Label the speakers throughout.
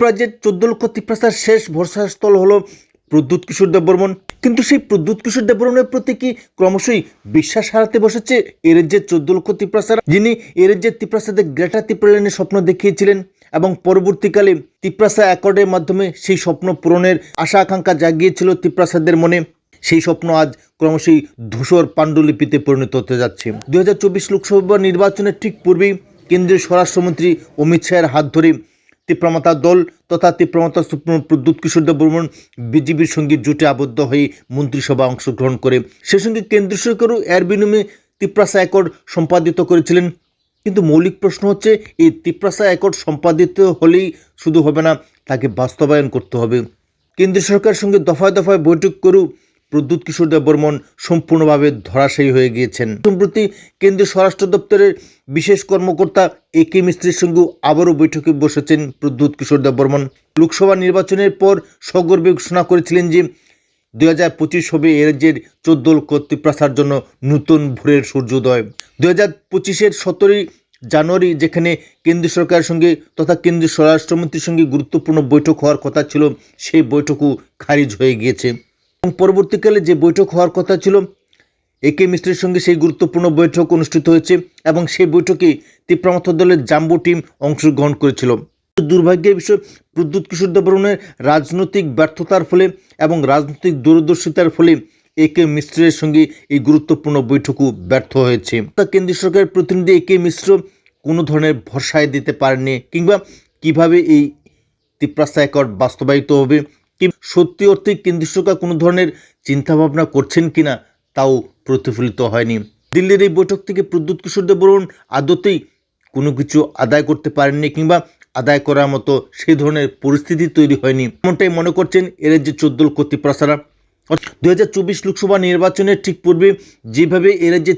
Speaker 1: রাজ্যের চোদ্দ লক্ষ তিপ্রাসার শেষ ভরসাস্থল হলো প্রদ্যুৎ কিশোর দেব বর্মন কিন্তু সেই প্রদ্যুৎ কিশোর দেব বর্মনের প্রতি কি ক্রমশই বিশ্বাস হারাতে বসেছে এর যে চোদ্দ লক্ষ তিপ্রাসার যিনি এর যে তিপ্রাসাদের গ্রেটার তিপ্রালেনের স্বপ্ন দেখিয়েছিলেন এবং পরবর্তীকালে তিপ্রাসা অ্যাকর্ডের মাধ্যমে সেই স্বপ্ন পূরণের আশা আকাঙ্ক্ষা জাগিয়েছিল তিপ্রাসাদের মনে, সেই স্বপ্ন আজ ক্রমশই ধূসর পাণ্ডুলিপিতে পরিণত হতে যাচ্ছে। দুই হাজার চব্বিশ লোকসভা নির্বাচনের ঠিক পূর্বেই কেন্দ্রীয় স্বরাষ্ট্রমন্ত্রী অমিত শাহের হাত ধরে তিপ্রামাতা দল তথা তিপ্রামাতা সুপ্রিমো প্রদ্যুৎ কিশোর দেব বর্মন বিজেপির সঙ্গে জোটে আবদ্ধ হয়ে মন্ত্রিসভা অংশগ্রহণ করে। সে সঙ্গে কেন্দ্র সরকারও এর বিনিময়ে তিপ্রাসা অ্যাকর্ড সম্পাদিত করেছিলেন। কিন্তু মৌলিক প্রশ্ন হচ্ছে, এই তিপ্রাসা অ্যাকর্ড সম্পাদিত হলেই শুধু হবে না, তাকে বাস্তবায়ন করতে হবে। কেন্দ্রীয় সরকারের সঙ্গে দফায় দফায় বৈঠক করেও প্রদ্যুৎ কিশোর দেব বর্মন সম্পূর্ণভাবে ধরাশায়ী হয়ে গিয়েছেন। সম্প্রতি কেন্দ্রীয় স্বরাষ্ট্র দপ্তরের বিশেষ কর্মকর্তা এ কে মিস্ত্রির সঙ্গেও আবারও বৈঠকে বসেছেন প্রদ্যুৎ কিশোর দেব বর্মন। লোকসভা নির্বাচনের পর সগর্বে ঘোষণা করেছিলেন যে, দুই হাজার পঁচিশ হবে এ রাজ্যের চোদ্দ লক্ষ তিপ্রাসার জন্য নতুন ভোরের সূর্যোদয়। দুই হাজার পঁচিশের সতেরোই জানুয়ারি, যেখানে কেন্দ্রীয় সরকারের সঙ্গে তথা কেন্দ্রীয় স্বরাষ্ট্রমন্ত্রীর সঙ্গে গুরুত্বপূর্ণ বৈঠক হওয়ার কথা ছিল, সেই বৈঠকও খারিজ হয়ে গিয়েছে। এবং পরবর্তীকালে যে বৈঠক হওয়ার কথা ছিল, এ কে মিস্ত্রির সঙ্গে সেই গুরুত্বপূর্ণ বৈঠক অনুষ্ঠিত হয়েছে এবং সেই বৈঠকে তিপ্রামথ দলের জাম্বো টিম অংশগ্রহণ করেছিল। দুর্ভাগ্যের বিষয়, প্রদ্যুৎ কিশোর দেববর্মনের রাজনৈতিক ব্যর্থতার ফলে এবং রাজনৈতিক দূরদর্শিতার ফলে এ কে মিশ্রের সঙ্গে এই গুরুত্বপূর্ণ বৈঠকও ব্যর্থ হয়েছে। তা কেন্দ্রীয় সরকারের প্রতিনিধি এ কে মিশ্র কোনো ধরনের ভরসায় দিতে পারেননি কিংবা কীভাবে এই তিপ্রাসা অ্যাকর্ড বাস্তবায়িত হবে কি সত্যি অর্থে কেন্দ্রীয় সরকার কোনো ধরনের চিন্তাভাবনা করছেন কিনা তাও প্রতিফলিত হয়নি। দিল্লির এই বৈঠক থেকে প্রদ্যুৎ কিশোর দেব বর্মন আদতেই কোনো কিছু আদায় করতে পারেননি কিংবা আদায় করার মতো সেই ধরনের পরিস্থিতি তৈরি হয়নি। এমনটাই মনে করছেন এর যে চোদ্দ লক্ষ তিপ্রাসারা দু হাজার চব্বিশ লোকসভা নির্বাচনের ঠিক পূর্বে যেভাবে এর যে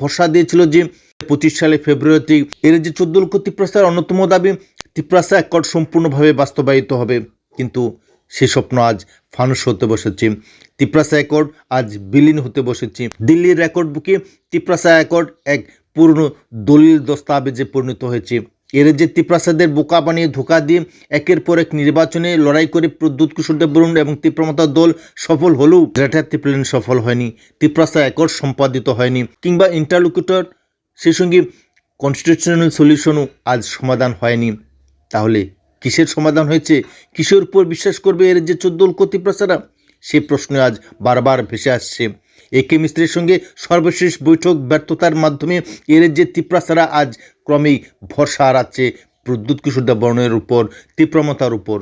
Speaker 1: ভরসা দিয়েছিল যে পঁচিশ সালে ফেব্রুয়ারিতে এর যে চোদ্দ লক্ষ তিপ্রাসার অন্যতম দাবি তিপ্রাসা অ্যাকর্ড সম্পূর্ণভাবে বাস্তবায়িত হবে। কিন্তু সে স্বপ্ন আজ ফানুস হতে বসেছে। তিপ্রাসা অ্যাকর্ড আজ বিলীন হতে বসেছে। দিল্লির রেকর্ড বুকে তিপ্রাসা অ্যাকর্ড এক পূর্ণ দলিল দস্তাবেজে পরিণত হয়েছে। এর যে তিপ্রাসাদের বোকা বানিয়ে ধোকা দিয়ে একের পর এক নির্বাচনে লড়াই করে প্রদ্যুৎ কিশোর দেব বরুণ এবং তিপ্রমতা দল সফল হলেও গ্রেটার তিপ্লেন সফল হয়নি। তিপ্রাসা অ্যাকর্ড সম্পাদিত হয়নি। কিংবা ইন্টারলোকুটর সেই সঙ্গে কনস্টিটিউশনাল সলিউশনও আজ সমাধান হয়নি। তাহলে কিসের সমাধান হয়েছে? কিসের উপর বিশ্বাস করবে এর যে চোদ্দ কতি তিপ্রাসারা সে প্রশ্ন আজ বারবার ভেসে আসছে। এ কে মিস্ত্রির সঙ্গে সর্বশেষ বৈঠক ব্যর্থতার মাধ্যমে এর যে তিপ্রাসারা আজ ক্রমেই ভরসা হারাচ্ছে প্রদ্যুৎ কিশোর দেব বর্ণের উপর তীব্রমতার উপর।